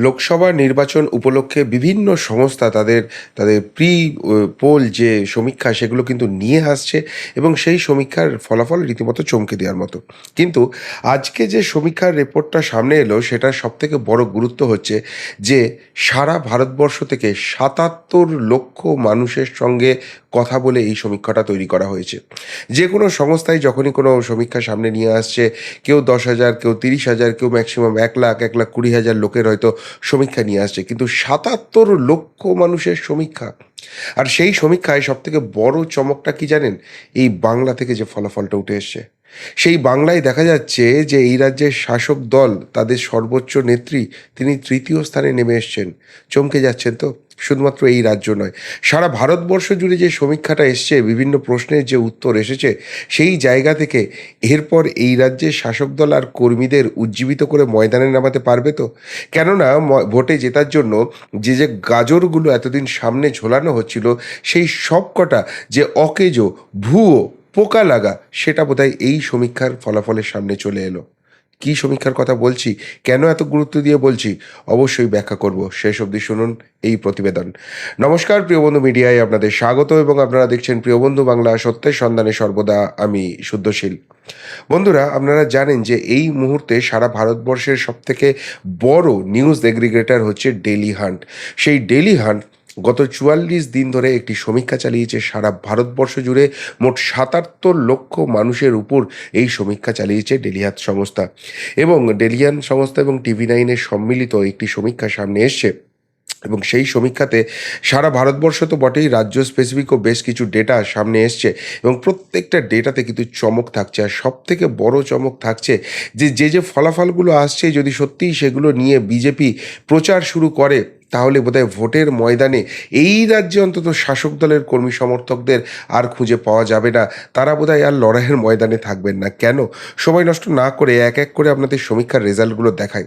লোকসভা নির্বাচন উপলক্ষে বিভিন্ন সংস্থা তাদের তাদের প্রি পোল যে সমীক্ষা সেগুলো কিন্তু নিয়ে আসছে এবং সেই সমীক্ষার ফলাফল রীতিমতো চমকে দেওয়ার মতো। কিন্তু আজকে যে সমীক্ষার রিপোর্টটা সামনে এলো সেটার সবথেকে বড় গুরুত্ব হচ্ছে যে সারা ভারতবর্ষ থেকে সাতাত্তর লক্ষ মানুষের সঙ্গে কথা বলে এই সমীক্ষাটা তৈরি করা হয়েছে। যে কোনো সংস্থায় যখনই কোনো সমীক্ষা সামনে নিয়ে আসছে, কেউ দশ হাজার, কেউ তিরিশ হাজার, কেউ ম্যাক্সিমাম এক লাখ এক লাখ কুড়ি হাজার লোকের হয়তো সমীক্ষা নিয়ে আসছে। কিন্তু সাতাত্তর লক্ষ মানুষের সমীক্ষা। আর সেই সমীক্ষায় সবথেকে বড় চমকটা কি জানেন? এই বাংলা থেকে যে ফলাফলটা উঠে এসছে। সেই বাংলায় দেখা যাচ্ছে যে এই রাজ্যের শাসক দল, তাদের সর্বোচ্চ নেত্রী, তিনি তৃতীয় স্থানে নেমে এসছেন। চমকে যাচ্ছেন তো? শুধুমাত্র এই রাজ্য নয়। সারা ভারতবর্ষ জুড়ে যে সমীক্ষাটা এসছে, বিভিন্ন প্রশ্নের যে উত্তর এসেছে, সেই জায়গা থেকে এরপর এই রাজ্যের শাসক দল আর কর্মীদের উজ্জীবিত করে ময়দানে নামাতে পারবে তো? কেননা ভোটে জেতার জন্য যে যে গাজরগুলো এতদিন সামনে ঝোলানো হচ্ছিল, সেই সবকটা যে অকেজো, ভুয়ো পোকা লাগা, সেটা বোধহয় এই সমীক্ষার ফলাফলের সামনে চলে এলো। কি সমীক্ষার কথা বলছি? কেন এত গুরুত্ব দিয়ে বলছি? অবশ্যই ব্যাখ্যা করব। শেষ অবধি শুনুন এই প্রতিবেদন। নমস্কার, প্রিয় বন্ধু মিডিয়ায় আপনাদের স্বাগত এবং আপনারা দেখছেন প্রিয় বন্ধু বাংলা সত্যের সন্ধানে সর্বদা আমি শুদ্ধশীল। বন্ধুরা, আপনারা জানেন যে এই মুহূর্তে সারা ভারতবর্ষের সবথেকে বড় নিউজ এগ্রিগেটর হচ্ছে ডেলি হান্ট। সেই ডেলি হান্ট গত চুয়াল্লিশ দিন ধরে একটি সমীক্ষা চালিয়েছে সারা ভারতবর্ষ জুড়ে মোট সাতাত্তর লক্ষ মানুষের উপর এই সমীক্ষা চালিয়েছে ডেলিহাত সংস্থা। এবং ডেলিয়ান সংস্থা এবং টিভি নাইনের সম্মিলিত একটি সমীক্ষা সামনে এসছে। এবং সেই সমীক্ষাতে সারা ভারতবর্ষ তো বটেই রাজ্য স্পেসিফিকও বেশ কিছু ডেটা সামনে এসছে। এবং প্রত্যেকটা ডেটাতে কিন্তু চমক থাকছে। আর সব থেকে বড় চমক থাকছে যে যে যে ফলাফলগুলো আসছে, যদি সত্যিই সেগুলো নিয়ে বিজেপি প্রচার শুরু করে তাহলে বোধহয় ভোটের ময়দানে এই রাজ্যে অন্তত শাসক দলের কর্মী সমর্থকদের আর খুঁজে পাওয়া যাবে না। তারা বোধহয় আর লড়াইয়ের ময়দানে থাকবেন না। কেন? সময় নষ্ট না করে এক এক করে আপনাদের সমীক্ষার রেজাল্টগুলো দেখায়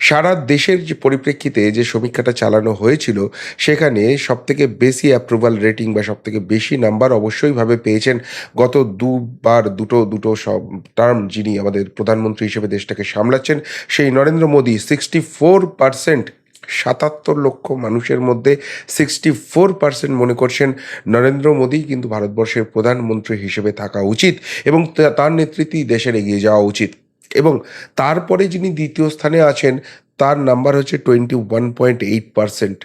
সারা দেশের যে পরিপ্রেক্ষিতে যে সমীক্ষাটা চালানো হয়েছিল, সেখানে সবথেকে বেশি অ্যাপ্রুভাল রেটিং বা সবথেকে বেশি নাম্বার অবশ্যইভাবে পেয়েছেন গত দুবার দুটো দুটো সব টার্ম যিনি আমাদের প্রধানমন্ত্রী হিসেবে দেশটাকে সামলাচ্ছেন, সেই Narendra Modi. Sixty four percent সাতাত্তর লক্ষ মানুষের মধ্যে সিক্সটি ফোর পার্সেন্ট মনে করছেন নরেন্দ্র মোদী, কিন্তু ভারতবর্ষের প্রধানমন্ত্রী হিসেবে থাকা উচিত এবং তার নেতৃত্বেই দেশের এগিয়ে যাওয়া উচিত। এবং তারপরে যিনি দ্বিতীয় স্থানে আছেন, তার নাম্বার হচ্ছে twenty one point eight percent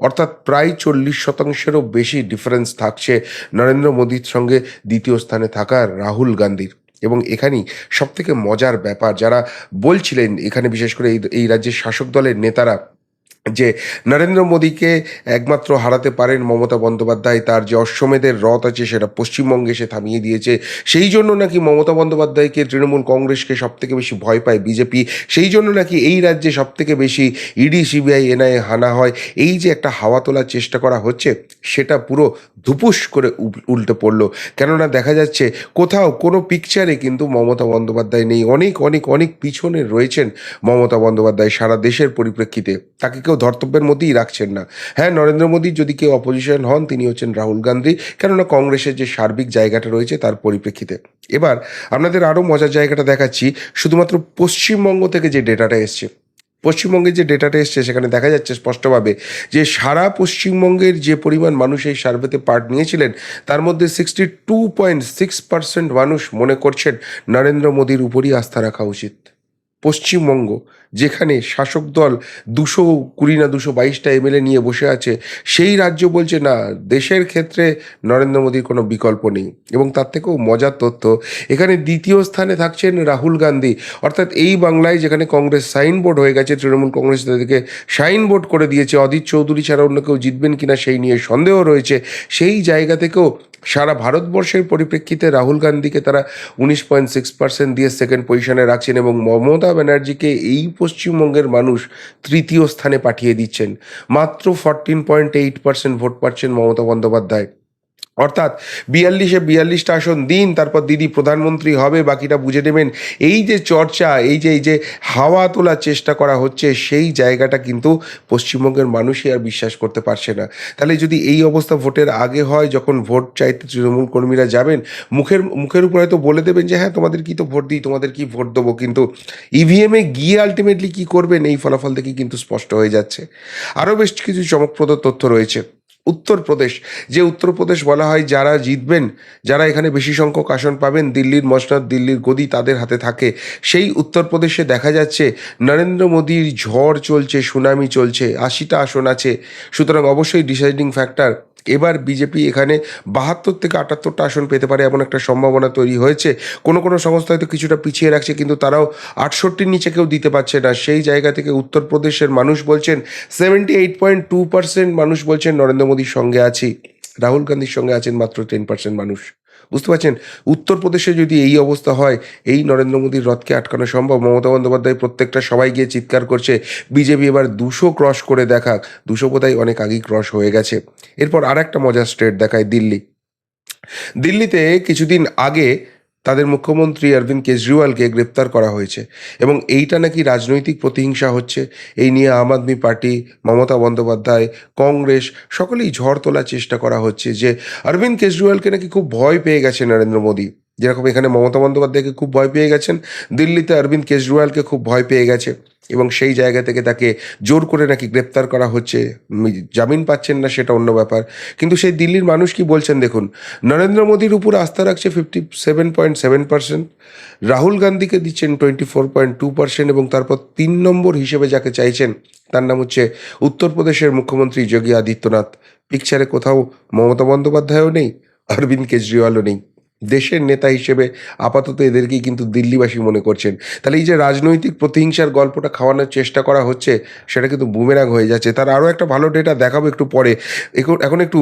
অর্থাৎ প্রায় চল্লিশ শতাংশেরও বেশি ডিফারেন্স থাকছে নরেন্দ্র মোদীর সঙ্গে দ্বিতীয় স্থানে থাকা রাহুল গান্ধীর। এবং এখানেই সবথেকে মজার ব্যাপার, যারা বলছিলেন এখানে বিশেষ করে এই রাজ্যের শাসক দলের নেতারা যে নরেন্দ্র মোদীকে একমাত্র হারাতে পারেন মমতা বন্দ্যোপাধ্যায়, তার যে অশ্বমেধের রথ আছে সেটা পশ্চিমবঙ্গে সে থামিয়ে দিয়েছে। সেই জন্য নাকি মমতা বন্দ্যোপাধ্যায়কে তৃণমূল কংগ্রেসকে সব থেকে বেশি ভয় পায় বিজেপি? সেই জন্য নাকি এই রাজ্যে সব থেকে বেশি ইডি, সিবিআই এনআইএ হানা হয়? এই যে একটা হাওয়া তোলার চেষ্টা করা হচ্ছে, সেটা পুরো ধুপুস করে উল্টে পড়ল। কেননা দেখা যাচ্ছে কোথাও কোনো পিকচারে কিন্তু মমতা বন্দ্যোপাধ্যায় নেই। অনেক অনেক অনেক পিছনে রয়েছেন মমতা বন্দ্যোপাধ্যায় সারা দেশের পরিপ্রেক্ষিতে। তাকে কেউ ধর্তব্যের মধ্যেই রাখছেন না। হ্যাঁ নরেন্দ্র মোদী যদি কেউ অপোজিশন হন, তিনি হচ্ছেন রাহুল গান্ধী। কেননা কংগ্রেসের যে সার্বিক জায়গাটা রয়েছে, তার পরিপ্রেক্ষিতে। এবার আপনাদের আরও মজার জায়গাটা দেখাচ্ছি। শুধুমাত্র পশ্চিমবঙ্গ থেকে যে ডেটাটা এসছে পশ্চিমবঙ্গের যে ডেটাটা এসছে, সেখানে দেখা যাচ্ছে স্পষ্টভাবে যে সারা পশ্চিমবঙ্গের যে পরিমাণ মানুষ এই সার্ভেতে পার্ট নিয়েছিলেন, তার মধ্যে sixty two point six percent মানুষ মনে করছেন নরেন্দ্র মোদীর উপরই আস্থা রাখা উচিত। পশ্চিমবঙ্গ, যেখানে শাসক দল দুশো কুড়ি না দুশো বাইশটা এমএলএ নিয়ে বসে আছে, সেই রাজ্য বলছে, না, দেশের ক্ষেত্রে নরেন্দ্র মোদীর কোনো বিকল্প নেই। এবং তার থেকেও মজার তথ্য, এখানে দ্বিতীয় স্থানে থাকছেন রাহুল গান্ধী। অর্থাৎ এই বাংলায় যেখানে কংগ্রেস সাইনবোর্ড হয়ে গেছে, তৃণমূল কংগ্রেস তাদেরকে সাইনবোর্ড করে দিয়েছে। অদিত চৌধুরী ছাড়া অন্য কেউ জিতবেন কিনা সেই নিয়ে সন্দেহ রয়েছে। সেই জায়গা থেকেও সারা ভারতবর্ষের পরিপ্রেক্ষিতে রাহুল গান্ধীকে তারা উনিশ পয়েন্ট সিক্স পার্সেন্ট দিয়ে সেকেন্ড পজিশনে রাখছেন এবং মমতা ব্যানার্জিকে এই পশ্চিমবঙ্গের মানুষ তৃতীয় স্থানে পাঠিয়ে দিচ্ছেন। মাত্র fourteen point eight percent vote পাচ্ছেন মমতা বন্দ্যোপাধ্যায়। অর্থাৎ বিয়াল্লিশে বিয়াল্লিশটা আসন দিন, তারপর দিদি প্রধানমন্ত্রী হবে, বাকিটা বুঝে নেবেন। এই যে চর্চা, এই যে এই যে হাওয়া তোলার চেষ্টা করা হচ্ছে, সেই জায়গাটা কিন্তু পশ্চিমবঙ্গের মানুষই আর বিশ্বাস করতে পারছে না। তাহলে যদি এই অবস্থা ভোটের আগে হয়, যখন ভোট চাইতে তৃণমূল কর্মীরা যাবেন, মুখের মুখের উপর হয়তো বলে দেবেন যে হ্যাঁ তোমাদের কি তো ভোট দিই, তোমাদের কি ভোট দেবো? কিন্তু ইভিএমে গিয়ে আলটিমেটলি কি করবেন, এই ফলাফল থেকে কিন্তু স্পষ্ট হয়ে যাচ্ছে। আরও বেশ কিছু চমকপ্রদ তথ্য রয়েছে। উত্তরপ্রদেশ। যে উত্তরপ্রদেশ বলা হয় যারা জিতবেন, যারা এখানে বেশি সংখ্যক আসন পাবেন, দিল্লির মসনাদ দিল্লির গদি তাদের হাতে থাকে। সেই উত্তরপ্রদেশে দেখা যাচ্ছে নরেন্দ্র মোদীর ঝড় চলছে, সুনামি চলছে, আশিটা আসন আছে। সুতরাং অবশ্যই ডিসাইডিং ফ্যাক্টর এবার বিজেপি এখানে বাহাত্তর থেকে আটাত্তরটা আসন পেতে পারে এমন একটা সম্ভাবনা তৈরি হয়েছে। কোনো কোনো সংস্থা হয়তো কিছুটা পিছিয়ে রাখছে, কিন্তু তারাও আটষট্টির নিচে কেউ দিতে পারছে না। সেই জায়গা থেকে উত্তরপ্রদেশের মানুষ বলছেন seventy eight point two percent মানুষ বলছেন, নরেন্দ্র মোদীর সঙ্গে আছি। রাহুল গান্ধীর সঙ্গে আছেন মাত্র টেন পার্সেন্ট মানুষ। বুঝতে পারছেন? উত্তরপ্রদেশে যদি এই অবস্থা হয়, এই নরেন্দ্র মোদীর রথকে আটকানো সম্ভব? মমতা বন্দ্যোপাধ্যায় প্রত্যেকটা সবাই গিয়ে চিৎকার করছে, বিজেপি এবার দুশো ক্রস করে দেখাক। দুশো বোধহয় অনেক আগেই ক্রস হয়ে গেছে। এরপর আর একটা মজার স্টেট দেখায় দিল্লি। দিল্লিতে কিছুদিন আগে তাদের মুখ্যমন্ত্রী অরবিন্দ কেজরিওয়ালকে গ্রেপ্তার করা হয়েছে এবং এইটা নাকি রাজনৈতিক প্রতিহিংসা হচ্ছে। এই নিয়ে আম আদমি পার্টি, মমতা বন্দ্যোপাধ্যায়, কংগ্রেস সকলেই ঝড় তোলার চেষ্টা করা হচ্ছে যে অরবিন্দ কেজরিওয়ালকে নাকি খুব ভয় পেয়ে গেছে নরেন্দ্র মোদী। যেরকম এখানে মমতা বন্দ্যোপাধ্যায়কে খুব ভয় পেয়ে গেছেন, দিল্লিতে অরবিন্দ কেজরিওয়ালকে খুব ভয় পেয়ে গেছে এবং সেই জায়গা থেকে তাকে জোর করে নাকি গ্রেপ্তার করা হচ্ছে। জামিন পাচ্ছেন না সেটা অন্য ব্যাপার। কিন্তু সেই দিল্লির মানুষ কি বলছেন দেখুন, নরেন্দ্র মোদীর উপর আস্থা রাখছে fifty seven point seven percent Rahul গান্ধীকে দিচ্ছেন twenty four point two percent এবং তারপর তিন নম্বর হিসেবে যাকে চাইছেন তার নাম হচ্ছে উত্তরপ্রদেশের মুখ্যমন্ত্রী যোগী আদিত্যনাথ। পিকচারে কোথাও মমতা বন্দ্যোপাধ্যায়ও নেই, অরবিন্দ কেজরিওয়ালও নেই। দেশের নেতা হিসেবে আপাতত এদেরকেই কিন্তু দিল্লিবাসী মনে করছেন। তাহলে এই যে রাজনৈতিক প্রতিহিংসার গল্পটা খাওয়ানোর চেষ্টা করা হচ্ছে, সেটা কিন্তু বুমেরাং হয়ে যাচ্ছে। তার আরও একটা ভালো ডেটা দেখাবো একটু পরে। এখন এখন একটু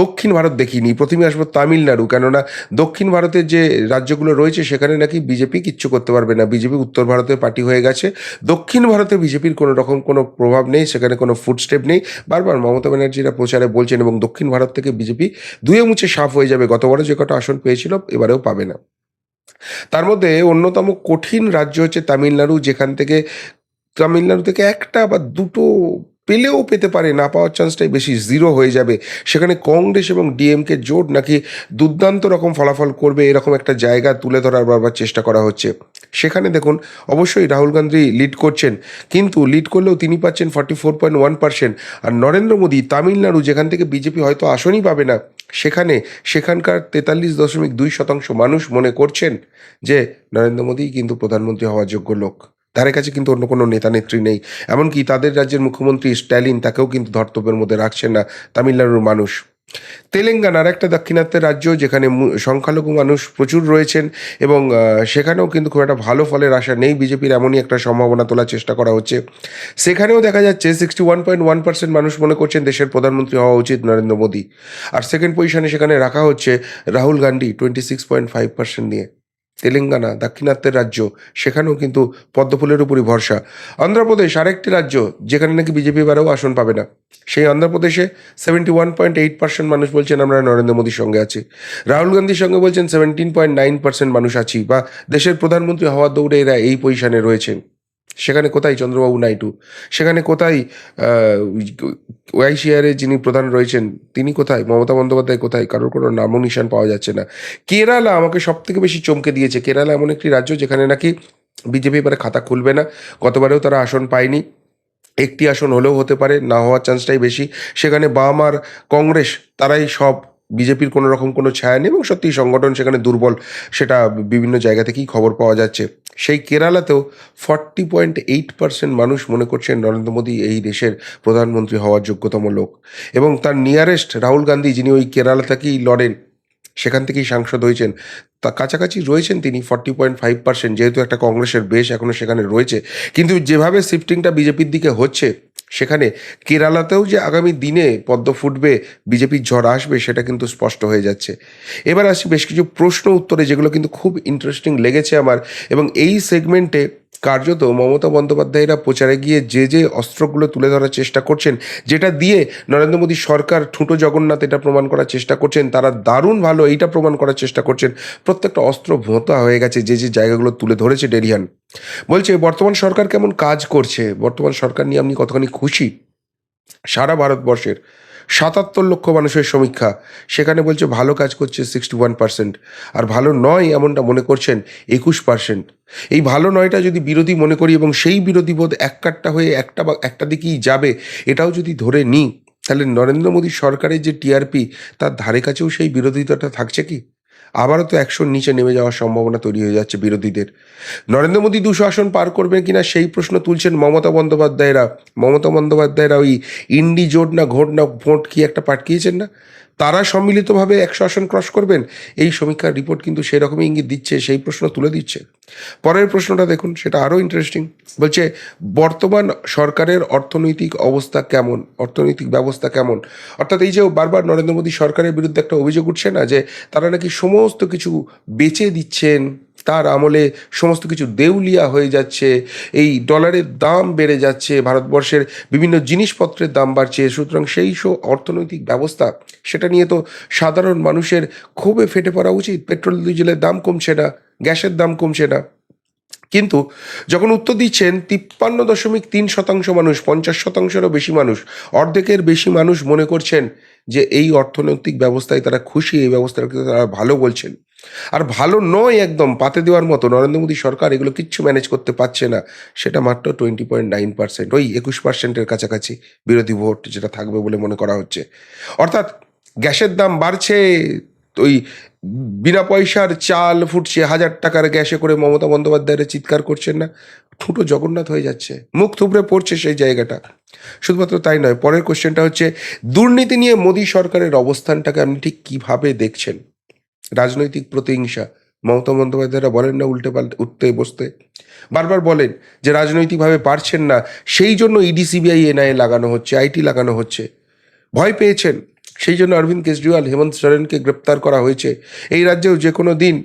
দক্ষিণ ভারত দেখিনি, প্রথমে আসব তামিলনাড়ু, কেননা দক্ষিণ ভারতের যে রাজ্যগুলো রয়েছে, সেখানে নাকি বিজেপি কিচ্ছু করতে পারবে না। বিজেপি উত্তর ভারতের পার্টি হয়ে গেছে। দক্ষিণ ভারতে বিজেপির কোনো রকম কোনো প্রভাব নেই, সেখানে কোনো ফুটস্টেপ নেই। বারবার মমতা ব্যানার্জিরা প্রচারে বলছেন, এবং দক্ষিণ ভারত থেকে বিজেপি দুয়ে মুছে সাফ হয়ে যাবে। গতবারও যে কটা আসন পেয়েছিল এবারেও পাবে না। তার মধ্যে অন্যতম কঠিন রাজ্য হচ্ছে তামিলনাড়ু, যেখান থেকে তামিলনাড়ু থেকে একটা বা দুটো পেলেও পেতে পারে, না পাওয়ার চান্সটাই বেশি জিরো হয়ে যাবে। সেখানে কংগ্রেস এবং ডিএমকে জোট নাকি দুর্দান্ত রকম ফলাফল করবে এরকম একটা জায়গা তুলে ধরার বারবার চেষ্টা করা হচ্ছে। সেখানে দেখুন, অবশ্যই রাহুল গান্ধী লিড করছেন, কিন্তু লিড করলেও তিনি পাচ্ছেন forty four point one percent আর নরেন্দ্র মোদী তামিলনাড়ু যেখান থেকে বিজেপি হয়তো আসনই পাবে না, সেখানে সেখানকার তেতাল্লিশ দশমিক দুই শতাংশ মানুষ মনে করছেন যে নরেন্দ্র মোদী কিন্তু প্রধানমন্ত্রী হওয়ার যোগ্য লোক। তাদের কাছে কিন্তু অন্য কোনো নেতা নেত্রী নেই। এমনকি তাদের রাজ্যের মুখ্যমন্ত্রী স্ট্যালিন তাকেও কিন্তু ধর্তব্যের মধ্যে রাখছেন না তামিলনাড়ুর মানুষ। তেলেঙ্গানার একটা দাক্ষিণাত্যের রাজ্য যেখানে সংখ্যালঘু মানুষ প্রচুর রয়েছেন এবং সেখানেও কিন্তু খুব একটা ভালো ফলের আশা নেই। বিজেপির এমনই একটা সম্ভাবনা তোলার চেষ্টা করা হচ্ছে। সেখানেও দেখা যাচ্ছে sixty one point one percent মানুষ মনে করছেন দেশের প্রধানমন্ত্রী হওয়া উচিত নরেন্দ্র মোদী। আর সেকেন্ড পজিশনে সেখানে রাখা হচ্ছে Rahul Gandhi twenty six point five percent নিয়ে। তেলেঙ্গানা, দাক্ষিণাত্যের রাজ্য, সেখানেও কিন্তু পদ্মফুলের উপরই ভরসা। অন্ধ্রপ্রদেশ আরেকটি রাজ্য, যেখানে নাকি বিজেপি এবারেও আসন পাবে না। সেই অন্ধ্রপ্রদেশে seventy one point eight percent মানুষ বলছেন, আমরা নরেন্দ্র মোদীর সঙ্গে আছি। রাহুল গান্ধীর সঙ্গে বলছেন সেভেন্টিন পয়েন্ট নাইন পার্সেন্ট মানুষ আছি, বা দেশের প্রধানমন্ত্রী হওয়ার দৌড়ে এরা এই পজিশনে রয়েছেন। সেখানে কোথায় চন্দ্রবাবু নাইডু? সেখানে কোথায় ওয়াইসিআরের যিনি প্রধান রয়েছেন, তিনি কোথায়? মমতা বন্দ্যোপাধ্যায় কোথায়? কারোর কোনো নামও নিশান পাওয়া যাচ্ছে না। কেরালা আমাকে সব থেকে বেশি চমকে দিয়েছে। কেরালা এমন একটি রাজ্য যেখানে নাকি বিজেপি এবারে খাতা খুলবে না। গতবারেও তারা আসন পায়নি। একটি আসন হলেও হতে পারে, না হওয়ার চান্সটাই বেশি। সেখানে বাম আর কংগ্রেস, তারাই সব বিজেপির কোনো রকম কোনো ছায়া নেই এবং সত্যি সংগঠন সেখানে দুর্বল, সেটা বিভিন্ন জায়গা থেকেই খবর পাওয়া যাচ্ছে। সেই কেরালাতেও ফর্টি পয়েন্ট এইট পার্সেন্ট মানুষ মনে করছেন নরেন্দ্র মোদী এই দেশের প্রধানমন্ত্রী হওয়ার যোগ্যতম লোক। এবং তার নিয়ারেস্ট রাহুল গান্ধী, যিনি ওই কেরালা থেকেই লড়েন, সেখান থেকেই সাংসদ হয়েছেন, তা কাছাকাছি রয়েছেন তিনি ফর্টি পয়েন্ট ফাইভ পার্সেন্ট যেহেতু একটা কংগ্রেসের বেশ এখনও সেখানে রয়েছে। কিন্তু যেভাবে শিফটিংটা বিজেপির দিকে হচ্ছে সেখানে কেরালাতেও যে আগামী দিনে পদ্ম ফুটবে, বিজেপির ঝড় আসবে, সেটা কিন্তু স্পষ্ট হয়ে যাচ্ছে। এবার আসি বেশ কিছু প্রশ্ন উত্তরে, যেগুলো কিন্তু খুব ইন্টারেস্টিং লেগেছে আমার। এবং এই সেগমেন্টে কার্যত মমতা বন্দ্যোপাধ্যায়রা প্রচারে গিয়ে যে যে অস্ত্রগুলো তুলে ধরার চেষ্টা করছেন, যেটা দিয়ে নরেন্দ্র মোদী সরকার ঠুঁটো জগন্নাথ এটা প্রমাণ করার চেষ্টা করছেন, তারা দারুণ ভালো এইটা প্রমাণ করার চেষ্টা করছেন। প্রত্যেকটা অস্ত্র ভোঁতা হয়ে গেছে, যে যে জায়গাগুলো তুলে ধরেছে ডেরিয়ান। বলছে, বর্তমান সরকার কেমন কাজ করছে? বর্তমান সরকার নিয়ে আপনি কতখানি খুশি? সারা ভারতবর্ষের। সাতাত্তর লক্ষ মানুষের সমীক্ষা। সেখানে বলছে ভালো কাজ করছে সিক্সটি ওয়ান পার্সেন্ট আর ভালো নয় এমনটা মনে করছেন একুশ পার্সেন্ট এই ভালো নয়টা যদি বিরোধী মনে করি এবং সেই বিরোধী বোধ এক কাটটা হয়ে একটা বা একটা দিকেই যাবে, এটাও যদি ধরে নিই, তাহলে নরেন্দ্র মোদী সরকারের যে টিআরপি তার ধারে কাছেও সেই বিরোধিতাটা থাকছে কি? আবারও তো একশোর নিচে নেমে যাওয়ার সম্ভাবনা তৈরি হয়ে যাচ্ছে বিরোধীদের। নরেন্দ্র মোদী দুশো আসন পার করবে কিনা সেই প্রশ্ন তুলছেন মমতা বন্দ্যোপাধ্যায়রা। মমতা বন্দ্যোপাধ্যায়রা ওই ইন্ডি জোট না ঘোট না ভোট কি একটা পাঠিয়েছেন না? তারা সম্মিলিতভাবে একশো আসন ক্রস করবেন? এই সমীক্ষার রিপোর্ট কিন্তু সেরকমই ইঙ্গিত দিচ্ছে, সেই প্রশ্ন তুলে দিচ্ছে। পরের প্রশ্নটা দেখুন, সেটা আরও ইন্টারেস্টিং বলছে, বর্তমান সরকারের অর্থনৈতিক অবস্থা কেমন? অর্থনৈতিক ব্যবস্থা কেমন? অর্থাৎ এই যে বারবার নরেন্দ্র মোদী সরকারের বিরুদ্ধে একটা অভিযোগ উঠছে না, যে তারা নাকি সমস্ত কিছু বেচে দিচ্ছেন? তার আমলে সমস্ত কিছু দেউলিয়া হয়ে যাচ্ছে। এই ডলারের দাম বেড়ে যাচ্ছে, ভারতবর্ষের বিভিন্ন জিনিসপত্রের দাম বাড়ছে। সুতরাং সেই সব অর্থনৈতিক ব্যবস্থা, সেটা নিয়ে তো সাধারণ মানুষের ক্ষোভে ফেটে পড়া উচিত। পেট্রোল ডিজেলের দাম কমছে না, গ্যাসের দাম কমছে না। কিন্তু যখন উত্তর দিচ্ছেন, তিপ্পান্ন দশমিক তিন শতাংশ মানুষ, পঞ্চাশ শতাংশেরও বেশি মানুষ, অর্ধেকের বেশি মানুষ মনে করছেন যে এই অর্থনৈতিক ব্যবস্থায় তারা খুশি, এই ব্যবস্থাকে তারা ভালো বলছেন। আর ভালো নয় একদম, পাতে দেওয়ার মতো। নরেন্দ্র মোদী সরকার এগুলো কিচ্ছু ম্যানেজ করতে পারছে না। সেটা মাত্র টোয়েন্টি পয়েন্ট নাইন পার্সেন্ট ওই একুশ পার্সেন্টের কাছাকাছি বিরোধী ভোট যেটা থাকবে বলে মনে করা হচ্ছে। অর্থাৎ গ্যাসের দাম বাড়ছে, ওই বিনা পয়সার চাল ফুটছে, হাজার টাকার গ্যাসে করে মমতা বন্দ্যোপাধ্যায়ের চিৎকার করছেন না। ঠুঁটো জগন্নাথ হয়ে যাচ্ছে, মুখ থুবড়ে পড়ছে সেই জায়গাটা। শুধুমাত্র তাই নয়, পরের কোশ্চেনটা হচ্ছে, দুর্নীতি নিয়ে মোদী সরকারের অবস্থানটাকে আপনি ঠিক কীভাবে দেখছেন? রাজনৈতিক প্রতিহিংসা। মমতা বন্দ্যোপাধ্যায়রা বলেন না উল্টে পাল্টে, উঠতে বসতে। বারবার বলেন যে রাজনৈতিকভাবে পারছেন না, সেই জন্য ইডি, সিবিআই, এনআইএ লাগানো হচ্ছে, আইটি লাগানো হচ্ছে। ভয় পেয়েছেন। সেই জন্য অরবিন্দ কেজরিওয়াল, হেমন্ত সোরেনকে গ্রেপ্তার করা হয়েছে। এই রাজ্যেও যে কোনো দিন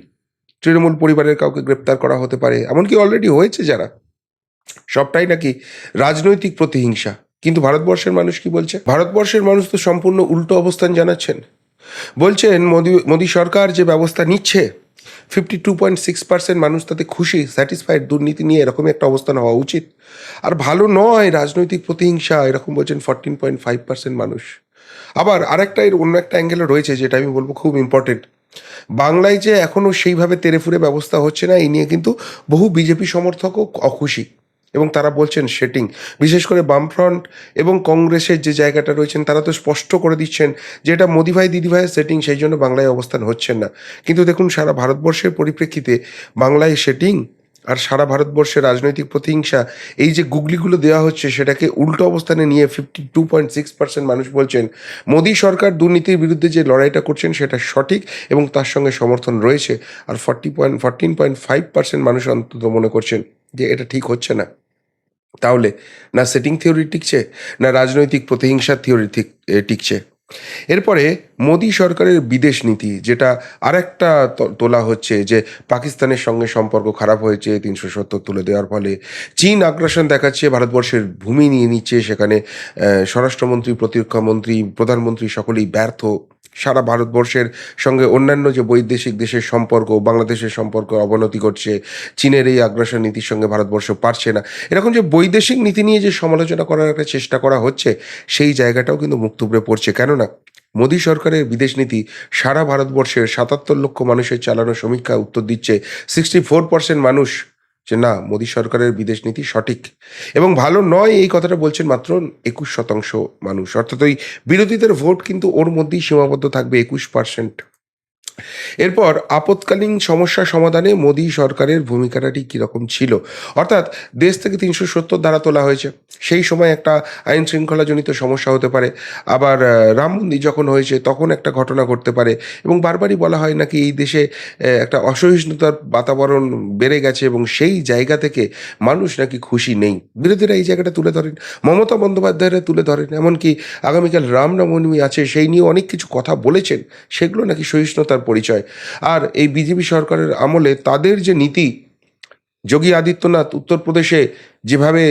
তৃণমূল পরিবারের কাউকে গ্রেপ্তার করা হতে পারে, এমনকি অলরেডি হয়েছে যারা। সবটাই নাকি রাজনৈতিক প্রতিহিংসা। কিন্তু ভারতবর্ষের মানুষ কি বলছে? ভারতবর্ষের মানুষ তো সম্পূর্ণ উল্টো অবস্থান জানাচ্ছেন। বলছেন মোদি, মোদী সরকার যে ব্যবস্থা নিচ্ছে fifty two point six percent মানুষ তাতে খুশি স্যাটিসফাইড দুর্নীতি নিয়ে এরকম একটা অবস্থান হওয়া উচিত। আর ভালো নয় রাজনৈতিক প্রতিহিংসা, এরকম বলছেন ফরটিন পয়েন্ট ফাইভ পার্সেন্ট মানুষ। আবার আরেকটা এর অন্য একটা অ্যাঙ্গেলও রয়েছে, যেটা আমি বলব খুব ইম্পর্টেন্ট বাংলায় যে এখনও সেইভাবে তেরেফুরে ব্যবস্থা হচ্ছে না, এই নিয়ে কিন্তু বহু বিজেপি সমর্থকও অখুশি। এবং তারা বলছেন সেটিং। বিশেষ করে বামফ্রন্ট এবং কংগ্রেসের যে জায়গাটা রয়েছেন, তারা তো স্পষ্ট করে দিচ্ছেন যে এটা মোদিভাই দিদিভাইয়ের সেটিং সেই জন্য বাংলায় অবস্থান হচ্ছেন না। কিন্তু দেখুন, সারা ভারতবর্ষের পরিপ্রেক্ষিতে বাংলায় সেটিং আর সারা ভারতবর্ষের রাজনৈতিক প্রতিহিংসা, এই যে গুগলিগুলো দেওয়া হচ্ছে, সেটাকে উল্টো অবস্থানে নিয়ে fifty two point six percent মানুষ বলছেন, মোদী সরকার দুর্নীতির বিরুদ্ধে যে লড়াইটা করছেন, সেটা সঠিক এবং তার সঙ্গে সমর্থন রয়েছে। আর forty point fourteen point five percent মানুষ অন্তত মনে করছেন যে এটা ঠিক হচ্ছে না। তাহলে না সেটিং থিওরি টিকছে না রাজনৈতিক প্রতিহিংসার থিওরি ঠিক টিকছে? এরপরে মোদী সরকারের বিদেশ নীতি, যেটা আরেকটা তোলা হচ্ছে যে পাকিস্তানের সঙ্গে সম্পর্ক খারাপ হয়েছে তিনশো সত্তর তুলে দেওয়ার ফলে। চীন আগ্রাসন দেখাচ্ছে, ভারতবর্ষের ভূমি নিয়ে নিচ্ছে, সেখানে স্বরাষ্ট্রমন্ত্রী, প্রতিরক্ষা মন্ত্রী, প্রধানমন্ত্রী সকলেই ব্যর্থ। সারা ভারতবর্ষের সঙ্গে অন্যান্য যে বৈদেশিক দেশের সম্পর্ক, বাংলাদেশের সম্পর্ক অবনতি ঘটছে, চীনের এই আগ্রাসন নীতির সঙ্গে ভারতবর্ষ পারছে না। এরকম যে বৈদেশিক নীতি নিয়ে যে সমালোচনা করার একটা চেষ্টা করা হচ্ছে, সেই জায়গাটাও কিন্তু মুখ পড়ছে। কেননা মোদী সরকারের বিদেশ নীতি সারা ভারতবর্ষের সাতাত্তর লক্ষ মানুষের চালানো সমীক্ষা উত্তর দিচ্ছে সিক্সটি ফোর পার্সেন্ট মানুষ যে না, মোদী সরকারের বিদেশ নীতি সঠিক। এবং ভালো নয় এই কথাটা বলছেন মাত্র একুশ শতাংশ মানুষ। অর্থাৎ ওই বিরোধীদের ভোট কিন্তু ওর মধ্যেই সীমাবদ্ধ থাকবে একুশ পার্সেন্ট এরপর আপৎকালীন সমস্যা সমাধানে মোদী সরকারের ভূমিকাটা কীরকম ছিল? অর্থাৎ দেশ থেকে তিনশো সত্তর ধারা তোলা হয়েছে। সেই সময় একটা আইন শৃঙ্খলাজনিত সমস্যা হতে পারে। আবার রাম মন্দির যখন হয়েছে, তখন একটা ঘটনা ঘটতে পারে। এবং বারবারই বলা হয় নাকি এই দেশে একটা অসহিষ্ণুতার বাতাবরণ বেড়ে গেছে এবং সেই জায়গা থেকে মানুষ নাকি খুশি নেই। বিরোধীরা এই জায়গাটা তুলে ধরেন। মমতা বন্দ্যোপাধ্যায়রা তুলে ধরেন। এমনকি আগামীকাল রামনবমী আছে, সেই নিয়ে অনেক কিছু কথা বলেছেন। সেগুলো নাকি সহিষ্ণুতার পরিচয়। আর এই বিজেপি সরকারের আমলে তাদের যে নীতি, যোগী আদিত্যনাথ উত্তরপ্রদেশে যেভাবে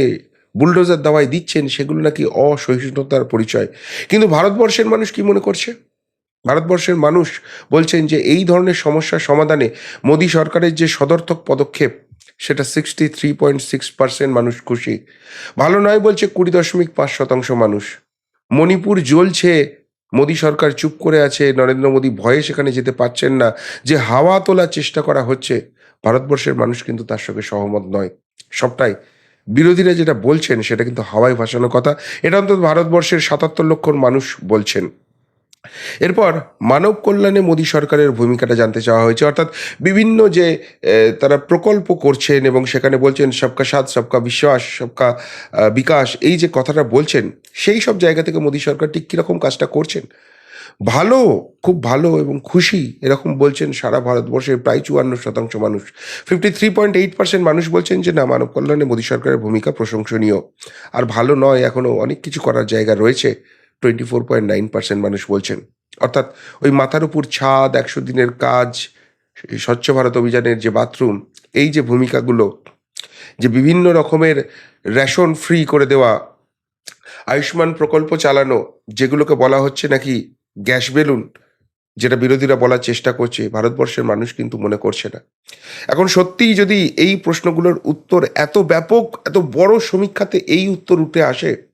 বুলডোজার দাওয়াই দিচ্ছেন, সেগুলো নাকি অসহিষ্ণুতার পরিচয়। কিন্তু ভারতবর্ষের মানুষ কি মনে করছে? ভারতবর্ষের মানুষ বলছেন যে এই ধরনের সমস্যার সমাধানে মোদী সরকারের যে সদর্থক পদক্ষেপ, সেটা sixty three point six percent মানুষ খুশি। ভালো নয় বলছে কুড়ি দশমিক পাঁচ শতাংশ মানুষ। মণিপুর জ্বলছে মোদী সরকার চুপ করে আছে, নরেন্দ্র মোদী ভয়ে সেখানে যেতে পারছেন না, যে হাওয়া তোলার চেষ্টা করা হচ্ছে, ভারতবর্ষের মানুষ কিন্তু তার সঙ্গে সহমত নয়। সবটাই বিরোধীরা যেটা বলছেন, সেটা কিন্তু হাওয়ায় ভাসানো কথা। এটা অন্তত ভারতবর্ষের সাতাত্তর লক্ষ মানুষ বলছেন। এরপর মানব কল্যাণে মোদী সরকারের ভূমিকাটা জানতে চাওয়া হয়েছে। অর্থাৎ বিভিন্ন যে তারা প্রকল্প করছেন এবং সেখানে বলছেন, সবকা সাথ, সবকা বিশ্বাস, সবকা বিকাশ। এই যে কথাটা বলছেন, সেই সব জায়গা থেকে মোদী সরকার ঠিক কীরকম কাজটা করছেন? ভালো, খুব ভালো এবং খুশি, এরকম বলছেন সারা ভারতবর্ষের প্রায় চুয়ান্ন শতাংশ মানুষ। Fifty three point eight percent মানুষ বলছেন যে, না, মানব কল্যাণে মোদী সরকারের ভূমিকা প্রশংসনীয়। আর ভালো নয় এখনও অনেক কিছু করার জায়গা রয়েছে। Twenty four point nine percent মানুষ বলছেন। অর্থাৎ ওই মাথার উপর ছাদ, একশো দিনের কাজ স্বচ্ছ ভারত অভিযানের যে বাথরুম, এই যে ভূমিকাগুলো, যে বিভিন্ন রকমের রেশন ফ্রি করে দেওয়া, আয়ুষ্মান প্রকল্প চালানো, যেগুলোকে বলা হচ্ছে নাকি গ্যাস বেলুন, যেটা বিরোধীরা বলার চেষ্টা করছে, ভারতবর্ষের মানুষ কিন্তু মনে করছে না। এখন সত্যিই যদি এই প্রশ্নগুলোর উত্তর এত ব্যাপক, এত বড় সমীক্ষাতে এই উত্তর উঠে আসে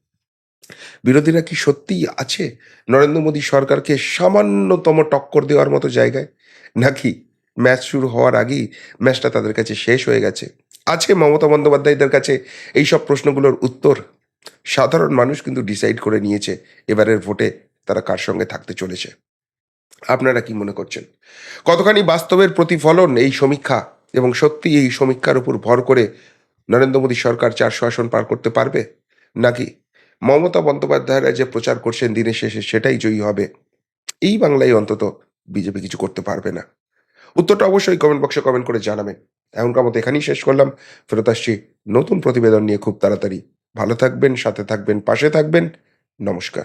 বিরোধীরা কি সত্যিই আছে? নরেন্দ্র মোদী সরকারকে সামান্যতম টক্কর দেওয়ার মতো জায়গায়? নাকি ম্যাচ শুরু হওয়ার আগেই ম্যাচটা তাদের কাছে শেষ হয়ে গেছে? আছে মমতা বন্দ্যোপাধ্যায়দের কাছে এই সব প্রশ্নগুলোর উত্তর? সাধারণ মানুষ কিন্তু ডিসাইড করে নিয়েছে এবারের ভোটে তারা কার সঙ্গে থাকতে চলেছে। আপনারা কি মনে করছেন? কতখানি বাস্তবের প্রতিফলন এই সমীক্ষা এবং সত্যি এই সমীক্ষার উপর ভর করে নরেন্দ্র মোদী সরকার চারশো আসন পার করতে পারবে? নাকি মমতা বন্দ্যোপাধ্যায়রা যে প্রচার করছেন দিনের শেষে সেটাই জয়ী হবে, এই বাংলায় অন্তত বিজেপি কিছু করতে পারবে না। উত্তরটা অবশ্যই কমেন্ট বক্সে কমেন্ট করে জানাবেন। এমনকার মতো এখানেই শেষ করলাম। ফেরত আসছি নতুন প্রতিবেদন নিয়ে খুব তাড়াতাড়ি। ভালো থাকবেন, সাথে থাকবেন, পাশে থাকবেন। নমস্কার।